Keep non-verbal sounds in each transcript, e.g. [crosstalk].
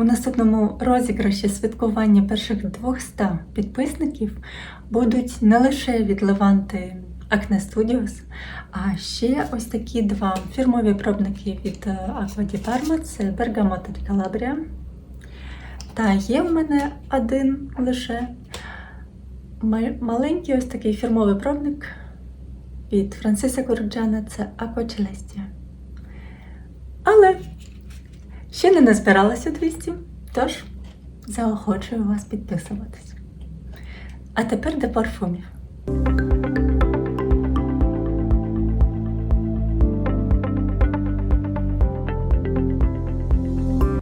У наступному розіграші святкування перших 200 підписників будуть не лише від Леванти Acne Studios, а ще ось такі два фірмові пробники від е, Aqua Parma – це Bergamot і Calabria. Та є в мене один лише маленький ось такий фірмовий пробник від Франциса Корджана це Aqua Celestia. Але Ще не назбиралася 200, тож заохочую вас підписуватись. А тепер до парфумів.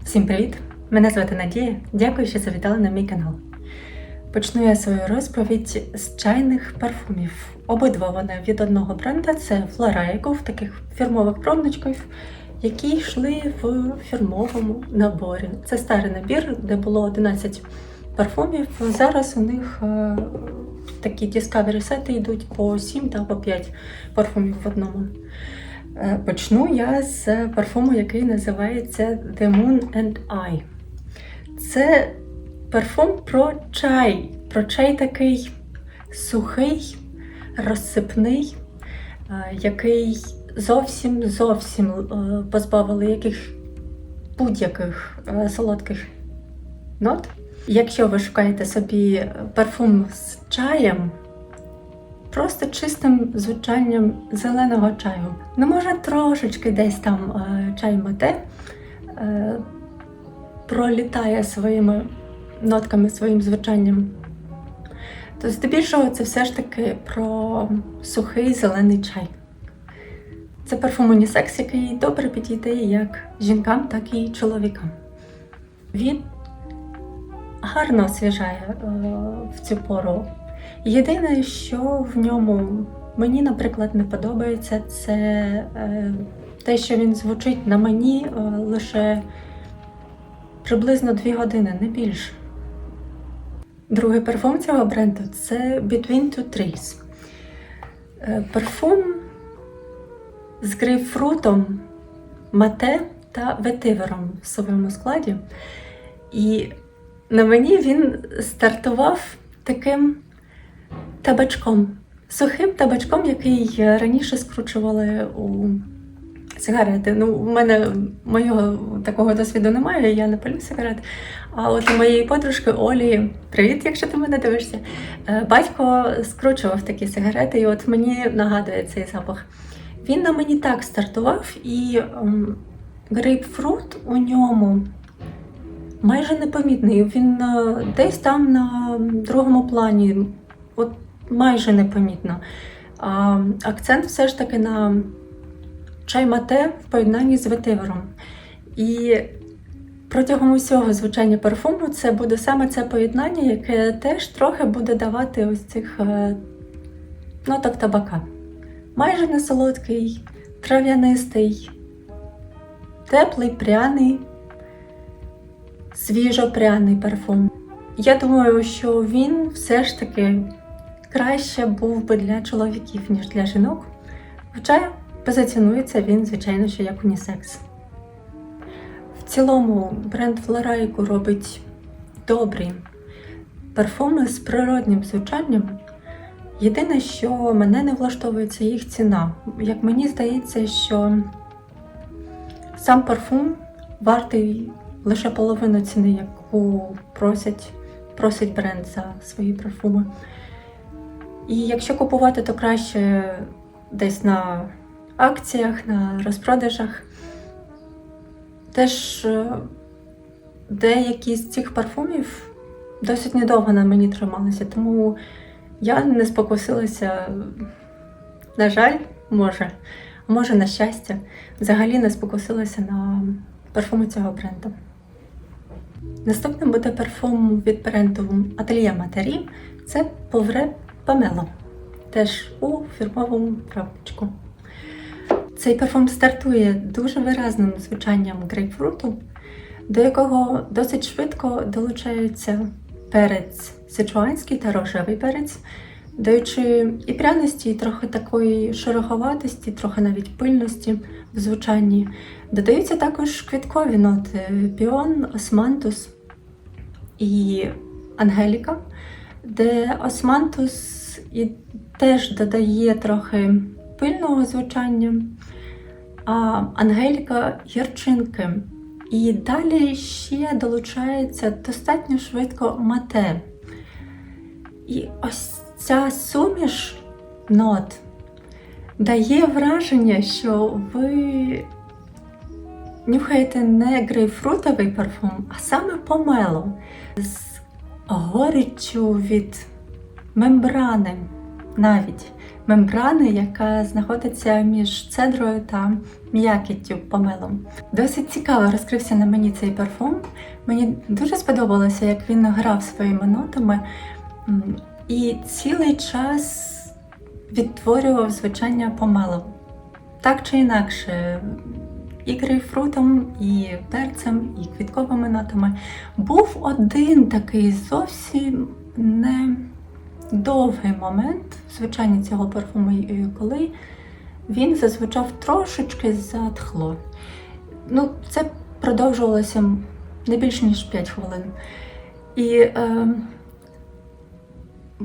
Всім привіт! Мене звати Надія. Дякую, що завітали на мій канал. Почну я свою розповідь з чайних парфумів. Обидва вони від одного бренда це Flora в таких фірмових пробничків, які йшли в фірмовому наборі. Це старий набір, де було 11 парфумів. Зараз у них е, такі Discovery сети йдуть по 7 та по 5 парфумів в одному. Е, Почну я з парфуму, який називається The Moon and I. Це парфум про чай. Про чай такий сухий, розсипний, е, який зовсім зовсім е, позбавили яких будь-яких е, солодких нот. Якщо ви шукаєте собі парфум з чаєм, просто чистим звучанням зеленого чаю, ну може трошечки десь там е, чай мате пролітає своїми нотками, своїм звучанням. То здебільшого це все ж таки про сухий зелений чай. Це парфум унісекс, який добре підійде як жінкам, так і чоловікам. Він гарно освіжає е, в цю пору. Єдине, що в ньому мені, наприклад, не подобається, це е, те, що він звучить на мені е, лише приблизно 2 години, не більше. Другий парфум цього бренду це Between Two Trees. Парфум з грейпфрутом, мате та ветивером в своєму складі. І на мені він стартував таким табачком, сухим табачком, який раніше скручували у сигарети. Ну, у мене моєго такого досвіду немає, я не палю сигарет. А от у моєї подружки Олі, привіт, якщо ти мене дивишся, е, батько скручував такі сигарети, і от мені нагадує цей запах. Він на мені так стартував, і ем, грейпфрут у ньому майже непомітний. Він е, десь там на другому плані, от майже непомітно. А, акцент все ж таки на чай мате в поєднанні з ветивером. І протягом усього звучання парфуму це буде саме це поєднання, яке теж трохи буде давати ось цих е, ноток табака майже не солодкий, трав'янистий, теплий, пряний, свіжо-пряний парфум. Я думаю, що він все ж таки краще був би для чоловіків, ніж для жінок. Хоча позиціонується він, звичайно, що як унісекс. В цілому бренд Флорайку робить добрі парфуми з природнім звучанням. Єдине, що мене не влаштовує, це їх ціна. Як мені здається, що сам парфум вартий лише половину ціни, яку просять, просить бренд за свої парфуми. І якщо купувати, то краще десь на акціях, на розпродажах. Теж е, деякі з цих парфумів досить недовго на мені трималися, тому я не спокусилася, на жаль, може, може, на щастя, взагалі не спокусилася на парфуми цього бренду. Наступним буде парфум від бренду Atelier Матері. Це Повре Памело, теж у фірмовому пробничку. Цей парфум стартує дуже виразним звучанням грейпфруту, до якого досить швидко долучаються перець сичуанський та рожевий перець. даючи і пряності, і трохи такої шероховатості, трохи навіть пильності в звучанні. Додаються також квіткові ноти: піон, османтус і ангеліка, де османтус і теж додає трохи пильного звучання, а ангеліка гірчинки. І далі ще долучається достатньо швидко мате. І ось ця суміш нот дає враження, що ви нюхаєте не грейпфрутовий парфум, а саме помело з горіччю від мембрани, навіть мембрани, яка знаходиться між цедрою та м'якіттю помелом. Досить цікаво розкрився на мені цей парфум. Мені дуже сподобалося, як він грав своїми нотами і цілий час відтворював звучання помелом. Так чи інакше, і грейпфрутом, і перцем, і квітковими нотами. Був один такий зовсім не довгий момент в цього парфуму, е, коли він зазвучав трошечки затхло. Ну, це продовжувалося не більше ніж 5 хвилин. І е,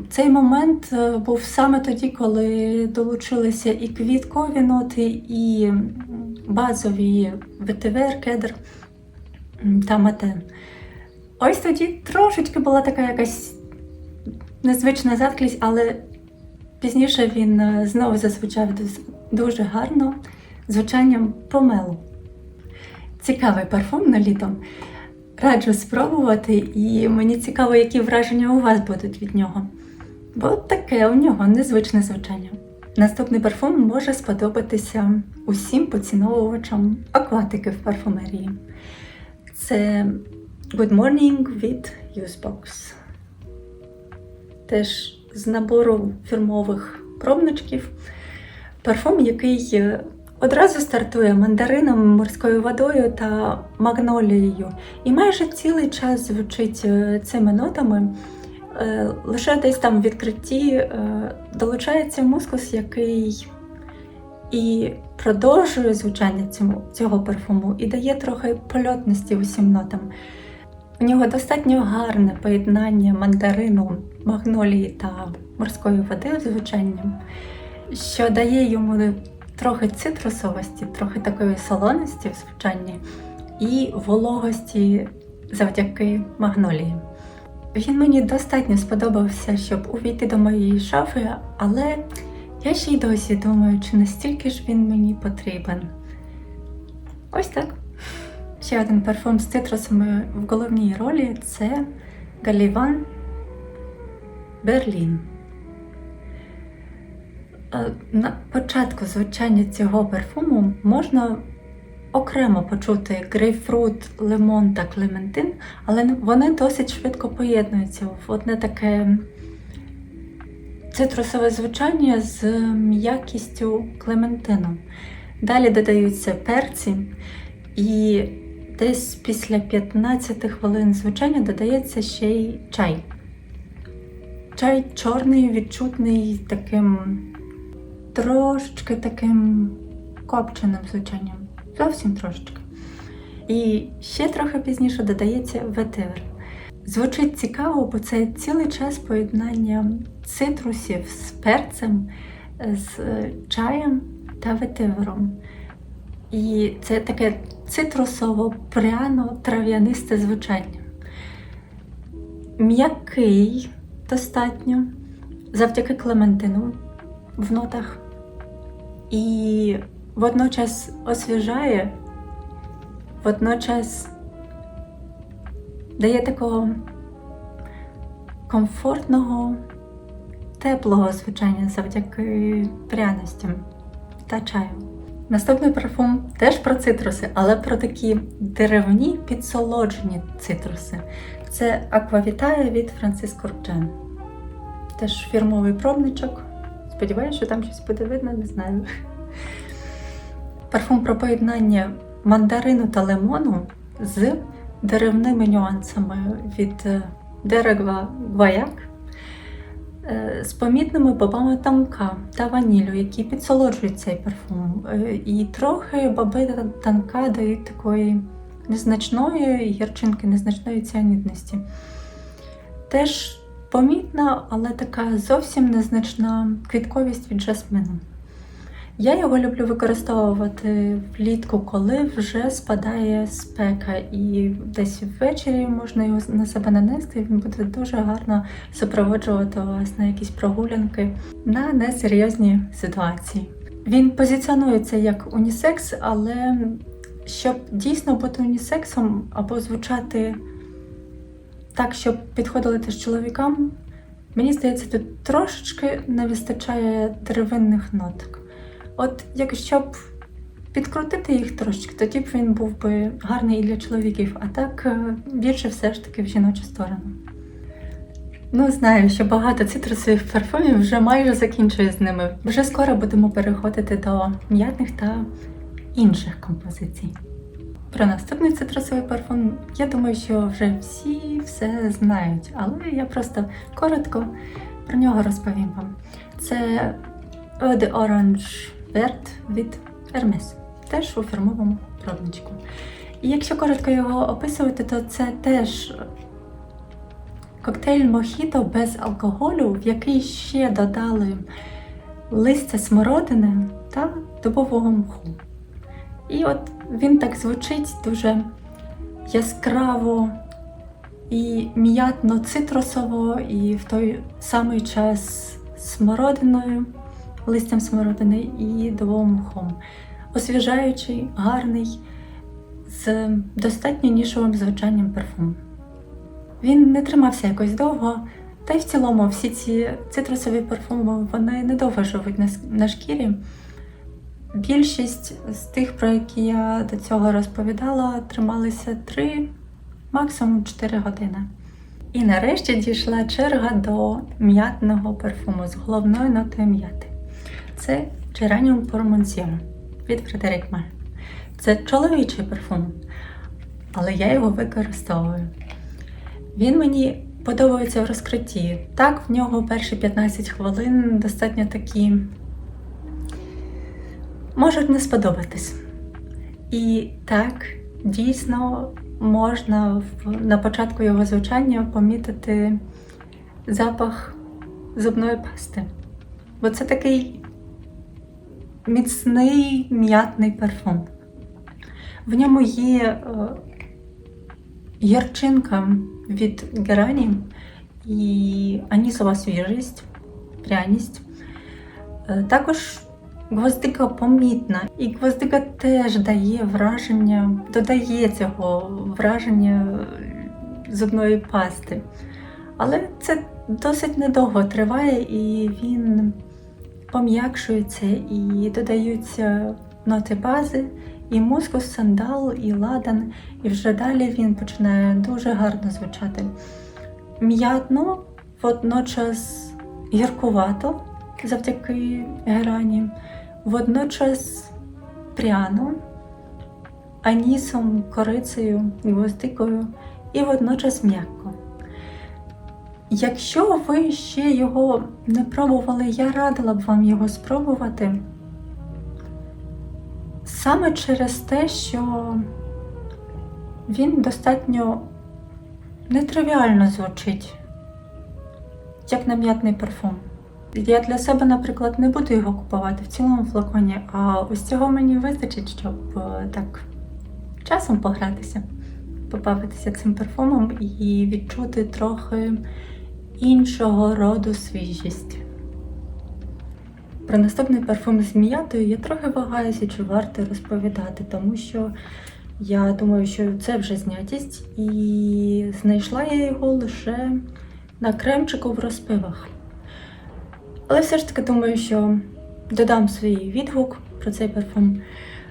цей момент е, був саме тоді, коли долучилися і квіткові ноти, і базові ветивер, кедр та матен. Ось тоді трошечки була така якась незвична затклість, але пізніше він е, знову зазвучав дуже гарно звучанням помелу. Цікавий парфум на літо. Раджу спробувати, і мені цікаво, які враження у вас будуть від нього. Бо таке у нього незвичне звучання. Наступний парфум може сподобатися усім поціновувачам акватики в парфумерії. Це Good Morning від Usebox. Теж з набору фірмових пробничків. Парфум, який е, одразу стартує мандарином, морською водою та магнолією. І майже цілий час звучить е, цими нотами. Е, Лише десь там в відкритті долучається мускус, який і продовжує звучання цьому, цього парфуму, і дає трохи польотності усім нотам. У нього достатньо гарне поєднання мандарину, магнолії та морської води у звучанні, що дає йому трохи цитрусовості, трохи такої солоності в звучанні і вологості завдяки магнолії. Він мені достатньо сподобався, щоб увійти до моєї шафи, але я ще й досі думаю, чи настільки ж він мені потрібен. Ось так. Ще один парфум з цитрусами в головній ролі це Галіван Берлін. Е, На початку звучання цього парфуму можна окремо почути грейпфрут, лимон та клементин, але вони досить швидко поєднуються в одне таке цитрусове звучання з м'якістю клементину. Далі додаються перці, і десь після 15 хвилин звучання додається ще й чай. Чай чорний, відчутний, таким трошечки таким копченим звучанням. Зовсім трошечки. І ще трохи пізніше додається ветивер. Звучить цікаво, бо це цілий час поєднання цитрусів з перцем, з е, чаєм та ветивером. І це таке цитрусово-пряно-трав'янисте звучання. М'який достатньо, завдяки клементину в нотах. І водночас освіжає, водночас дає такого комфортного, теплого звучання завдяки пряностям та чаю. Наступний парфум теж про цитруси, але про такі деревні підсолоджені цитруси. Це Аквавітая від Франциско Рджен. Теж фірмовий пробничок. Сподіваюся, що там щось буде видно, не знаю. Парфум про поєднання мандарину та лимону з деревними нюансами від дерева гваяк. Е, з помітними бобами танка та ванілю, які підсолоджують цей парфум. Е, І трохи боби танка дають такої незначної гірчинки, незначної ціанідності. Теж помітна, але така зовсім незначна квітковість від жасмину. Я його люблю використовувати влітку, коли вже спадає спека, і десь ввечері можна його на себе нанести. Він буде дуже гарно супроводжувати вас на якісь прогулянки на несерйозні ситуації. Він позиціонується як унісекс, але щоб дійсно бути унісексом або звучати так, щоб підходили теж чоловікам, мені здається, тут трошечки не вистачає деревинних ноток. От якщо б підкрутити їх трошечки, тоді б він був би гарний і для чоловіків, а так е, більше все ж таки в жіночу сторону. Ну, знаю, що багато цитрусових парфумів вже майже закінчує з ними. Вже скоро будемо переходити до м'ятних та інших композицій. Про наступний цитрусовий парфум, я думаю, що вже всі все знають, але я просто коротко про нього розповім вам. Це Eau de Orange Vert від Hermes, теж у фірмовому пробничку. І якщо коротко його описувати, то це теж коктейль мохіто без алкоголю, в який ще додали листя смородини та дубового мху. І от він так звучить дуже яскраво і м'ятно цитрусово, і в той самий час смородиною, листям смородини і дубовим мхом. Освіжаючий, гарний, з достатньо нішовим звучанням парфум. Він не тримався якось довго, та й в цілому всі ці цитрусові парфуми вони недовго живуть на шкірі. Більшість з тих, про які я до цього розповідала, трималися 3, максимум 4 години. І нарешті дійшла черга до м'ятного парфуму з головною нотою м'яти. Це Geranium Pormonsium від Фредерик Мар. Це чоловічий парфум, але я його використовую. Він мені подобається в розкритті. Так, в нього перші 15 хвилин достатньо такі можуть не сподобатись. І так, дійсно можна на початку його звучання помітити запах зубної пасти. Бо це такий міцний м'ятний парфум. В ньому є е, гірчинка від герані і анісова свіжість, пряність. Е, Також гвоздика помітна, і гвоздика теж дає враження, додає цього враження зубної пасти. Але це досить недовго триває, і він пом'якшується, і додаються ноти бази, і мускус, сандал, і ладан, і вже далі він починає дуже гарно звучати. М'ятно, водночас гіркувато завдяки герані, водночас пряно, анісом, корицею, гвоздикою і водночас м'яко. Якщо ви ще його не пробували, я радила б вам його спробувати. Саме через те, що він достатньо нетривіально звучить, як нам'ятний парфум. Я для себе, наприклад, не буду його купувати в цілому флаконі, а ось цього мені вистачить, щоб е, так часом погратися, побавитися цим парфумом і відчути трохи іншого роду свіжість. Про наступний парфум з м'ятою я трохи вагаюся, чи варто розповідати, тому що я думаю, що це вже знятість, і знайшла я його лише на кремчику в розпивах. Але все ж таки думаю, що додам свій відгук про цей парфум,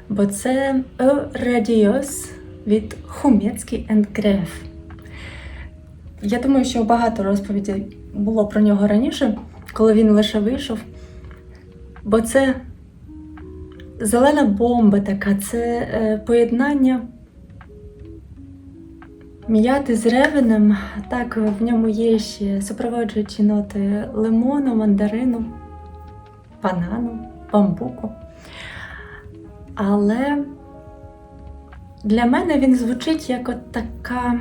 бо це Eau Radios від Хумецький Gref. Я думаю, що багато розповідей було про нього раніше, коли він лише вийшов. Бо це зелена бомба така, це е, поєднання М'яти з ревенем, так в ньому є ще супроводжуючі ноти лимону, мандарину, банану, бамбуку. Але для мене він звучить як от така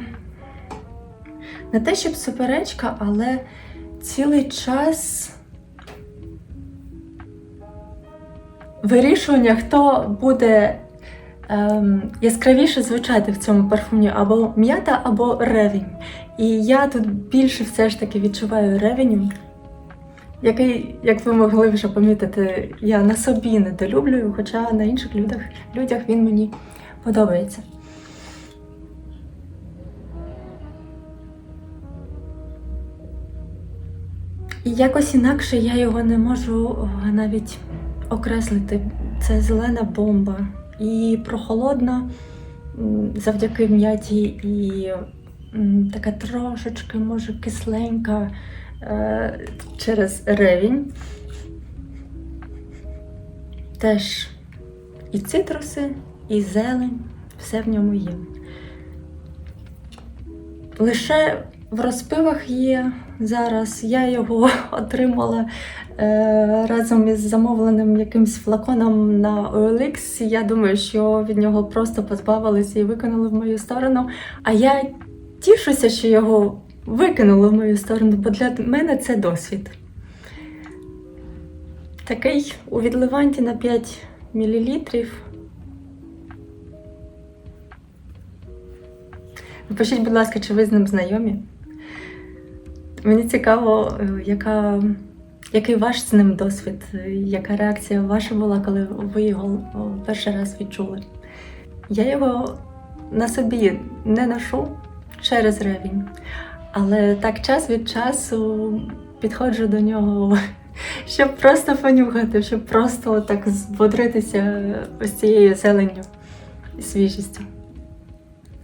не те, щоб суперечка, але цілий час вирішування, хто буде ем, яскравіше звучати в цьому парфумі або м'ята, або ревінь. І я тут більше все ж таки відчуваю ревеню, який, як ви могли вже помітити, я на собі недолюблюю, хоча на інших людях, людях він мені подобається. І якось інакше я його не можу е, навіть окреслити. Це зелена бомба. І прохолодна завдяки м'яті, і така трошечки, може, кисленька е, через ревінь. Теж і цитруси, і зелень, все в ньому є. Лише в розпивах є зараз. Я його [laughs] отримала е, разом із замовленим якимсь флаконом на OLX. Я думаю, що від нього просто позбавилися і викинули в мою сторону. А я тішуся, що його викинули в мою сторону, бо для мене це досвід. Такий у відливанті на 5 мл. Напишіть, будь ласка, чи ви з ним знайомі? Мені цікаво, е, яка, який ваш з ним досвід, е, яка реакція ваша була, коли ви його перший раз відчули. Я його на собі не ношу через ревінь, але так час від часу підходжу до нього, [laughs] щоб просто понюхати, щоб просто так збодритися ось цією зеленню і свіжістю.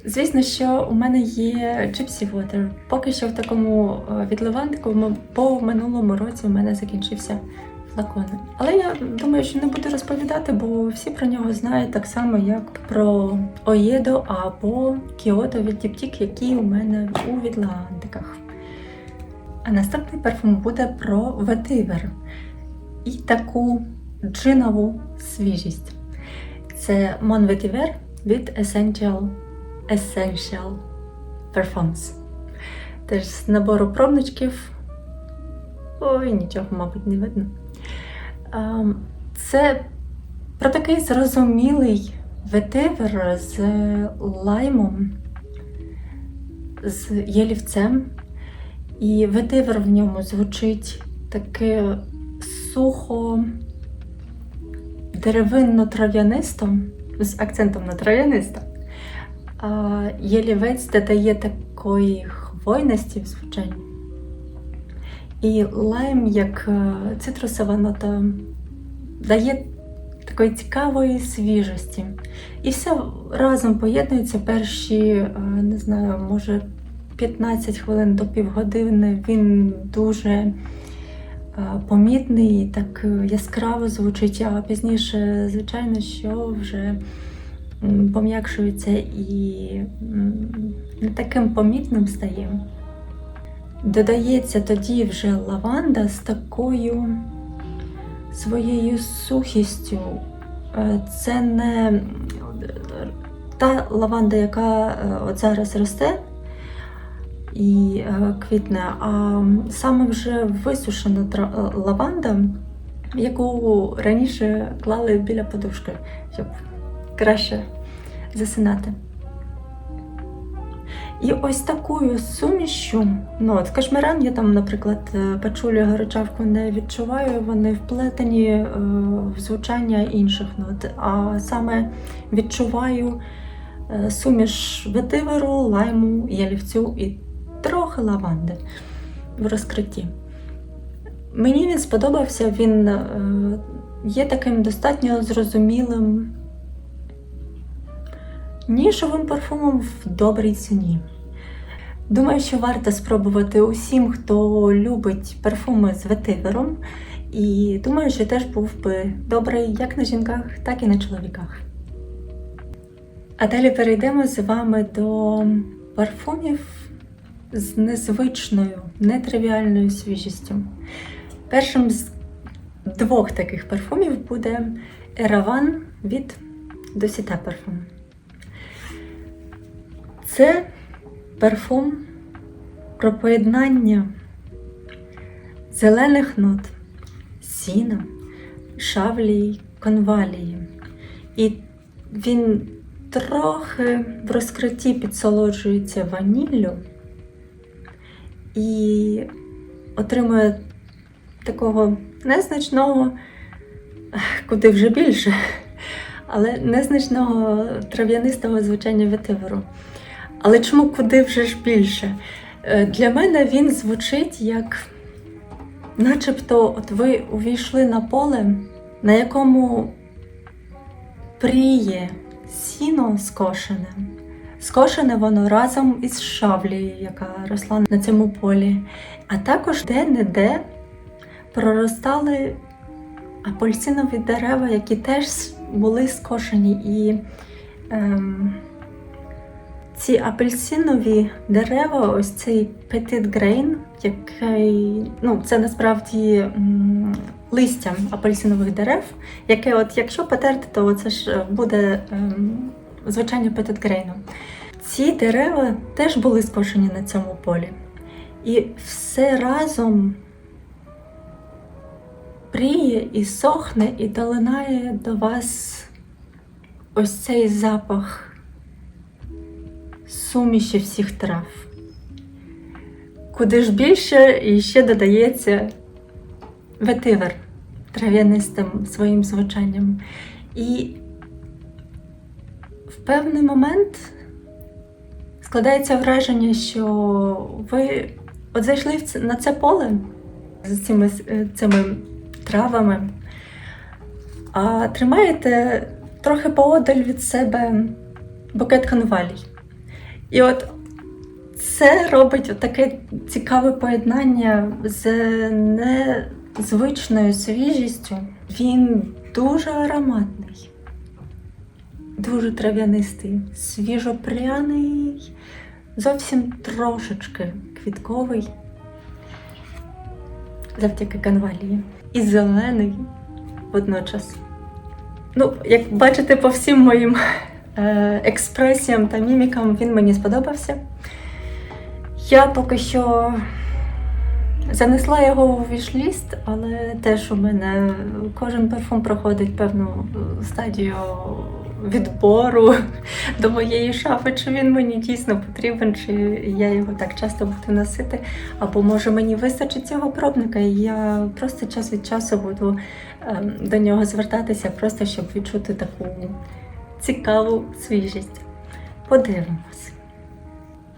Звісно, що у мене є Gypsy Water. Поки що в такому е, відливантику, в минулому році у мене закінчився флакон. Але я думаю, що не буду розповідати, бо всі про нього знають так само, як про Оєдо або Кіото від Діптік, які у мене у відливантиках. А наступний парфум буде про ветивер і таку джинову свіжість. Це Mon Vetiver від Essential Essential Perfumes. Теж з набору пробничків. Ой, нічого, мабуть, не видно. Це про такий зрозумілий ветивер з лаймом, з ялівцем. І ветивер в ньому звучить таке сухо деревинно-трав'янисто, з акцентом на трав'янисто. А ялівець додає такої хвойності в звучанні. І лайм, як е, цитрусова нота, дає такої цікавої свіжості. І все разом поєднується перші, е, не знаю, може 15 хвилин до півгодини. Він дуже е, помітний, так яскраво звучить, а пізніше, звичайно, що вже пом'якшується і не таким помітним стає. Додається тоді вже лаванда з такою своєю сухістю. Е, Це не та лаванда, яка е, от зараз росте і е, квітне, а саме вже висушена лаванда, яку раніше клали біля подушки, щоб краще засинати. І ось такою сумішю, ну от кашмиран я там, наприклад, е, пачулю горичавку не відчуваю, вони вплетені е, в звучання інших нот. А саме відчуваю е, суміш ветиверу, лайму, ялівцю і трохи лаванди в розкритті. Мені він сподобався, він є таким достатньо зрозумілим нішовим парфумом в добрій ціні. Думаю, що варто спробувати усім, хто любить парфуми з ветивером. І думаю, що теж був би добрий як на жінках, так і на чоловіках. А далі перейдемо з вами до парфумів з незвичною, нетривіальною свіжістю. Першим з двох таких парфумів буде Ераван від Досіта парфум. Це парфум про поєднання зелених нот, сіна, шавлії, конвалії. І він трохи в розкритті підсолоджується ваніллю і отримує такого незначного, куди вже більше, але незначного трав'янистого звучання ветиверу. Але чому куди вже ж більше? Е, Для мене він звучить як, начебто, от ви увійшли на поле, на якому пріє сіно скошене. Скошене воно разом із шавлею, яка росла на цьому полі. А також де-не-де проростали апельсинові дерева, які теж були скошені. І ем, ці апельсинові дерева, ось цей Petit Grain, який, ну, це насправді листя апельсинових дерев, яке, от, якщо потерти, то це ж буде ем, звичайно Petit Grain. Ці дерева теж були скошені на цьому полі. І все разом пріє і сохне, і долинає до вас ось цей запах суміші всіх трав. Куди ж більше і ще додається ветивер трав'янистим своїм звучанням. І в певний момент складається враження, що ви от зайшли на це поле з цими, е, цими травами, а тримаєте трохи поодаль від себе букет конвалій. І от це робить таке цікаве поєднання з незвичною свіжістю. Він дуже ароматний, дуже трав'янистий, свіжопряний, зовсім трошечки квітковий, завдяки канвалії. І зелений водночас. Ну, як бачите, по всім моїм експресіям та мімікам він мені сподобався. Я поки що занесла його у вішліст, але теж у мене кожен парфум проходить певну стадію відбору [laughs] до моєї шафи, чи він мені дійсно потрібен, чи я його так часто буду носити. Або може мені вистачить цього пробника, і я просто час від часу буду ем, до нього звертатися, просто щоб відчути таку цікаву свіжість. Подивимось.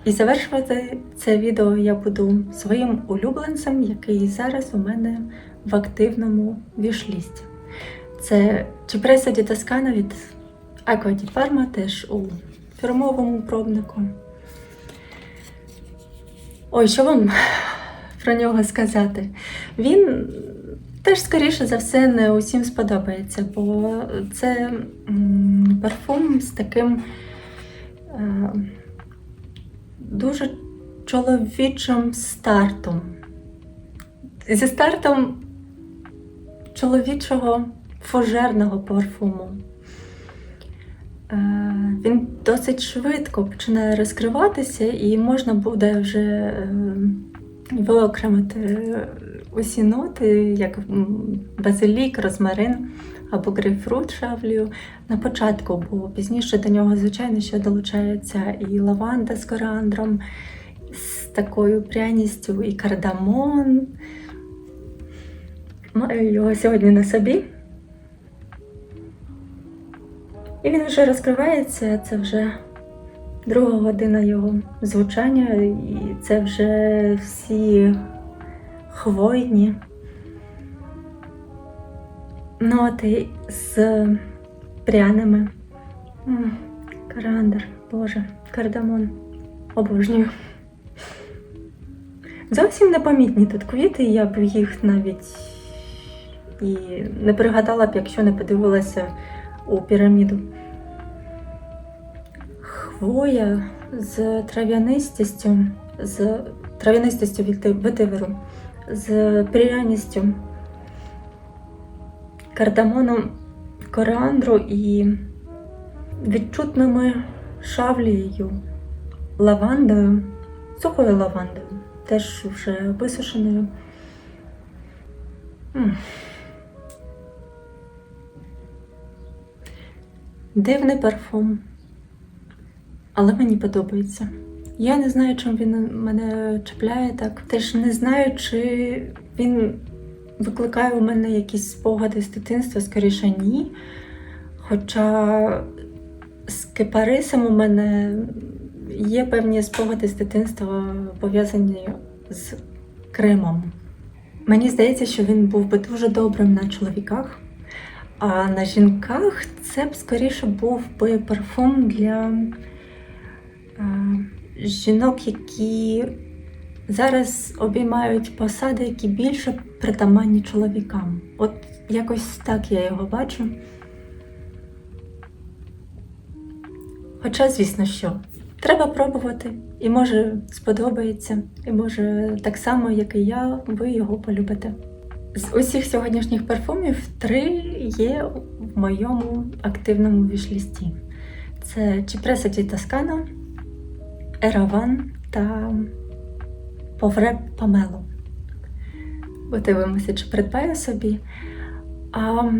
І завершувати це відео я буду своїм улюбленцем, який зараз у мене в активному вішлісті. Це Чіпреса Ді Тоскана від Aqua di теж у фірмовому пробнику. Ой, що вам про нього сказати? Він теж, скоріше за все, не усім сподобається, бо це парфум з таким е, дуже чоловічим стартом. Зі стартом чоловічого фужерного парфуму. Е, Він досить швидко починає розкриватися, і можна буде вже е, виокремити усі ноти, як базилік, розмарин або грейпфрут шавлію на початку, бо пізніше до нього, звичайно, ще долучається і лаванда з коріандром, з такою пряністю, і кардамон. Маю його сьогодні на собі. І він вже розкривається, це вже друга година його звучання, і це вже всі хвойні ноти з пряними. М, боже, кардамон. Обожнюю. Зовсім непомітні тут квіти, я б їх навіть і не пригадала б, якщо не подивилася у піраміду. Хвоя з трав'янистістю, з трав'янистістю від ветиверу, з пряністю, кардамоном, коріандру і відчутними шавлією, лавандою, сухою лавандою, теж вже висушеною. Дивний парфум, але мені подобається. Я не знаю, чому він мене чіпляє так. Теж не знаю, чи він викликає у мене якісь спогади з дитинства, скоріше ні. Хоча з кипарисом у мене є певні спогади з дитинства пов'язані з Кримом. Мені здається, що він був би дуже добрим на чоловіках, а на жінках це б скоріше був би парфум для е, жінок, які зараз обіймають посади, які більше притаманні чоловікам. От якось так я його бачу. Хоча, звісно, що треба пробувати, і може сподобається, і може так само, як і я, ви його полюбите. З усіх сьогоднішніх парфумів три є в моєму активному вішлісті. Це Чіпреса Ді Тоскана, Ераван та Повре Памело. Подивимося, чи придбаю собі. А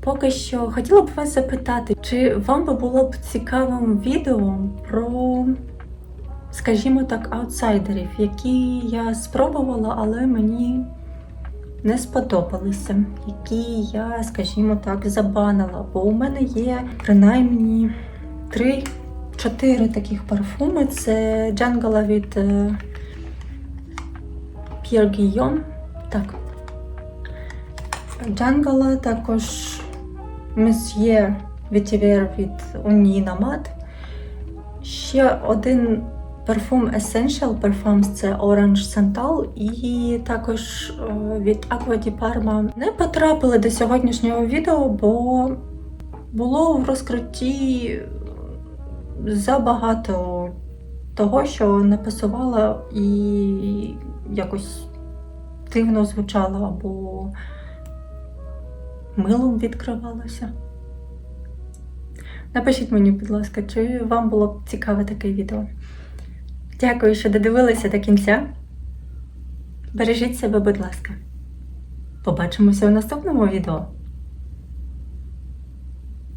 поки що хотіла б вас запитати, чи вам би було б цікавим відео про, скажімо так, аутсайдерів, які я спробувала, але мені не сподобалися, які я, скажімо так, забанила. Бо у мене є принаймні 3-4 таких парфуми. Це Джангала від е, Pierre Guillaume. Так. Джангала, також Monsieur Vetiver від Unie Mad. Ще один парфум Essential Parfums це Orange Santal і також е, від Aqua di Parma не потрапили до сьогоднішнього відео, бо було в розкритті забагато того, що не пасувало і якось дивно звучало або милом відкривалося. Напишіть мені, будь ласка, чи вам було б цікаве таке відео. Дякую, що додивилися до кінця. Бережіть себе, будь ласка. Побачимося у наступному відео.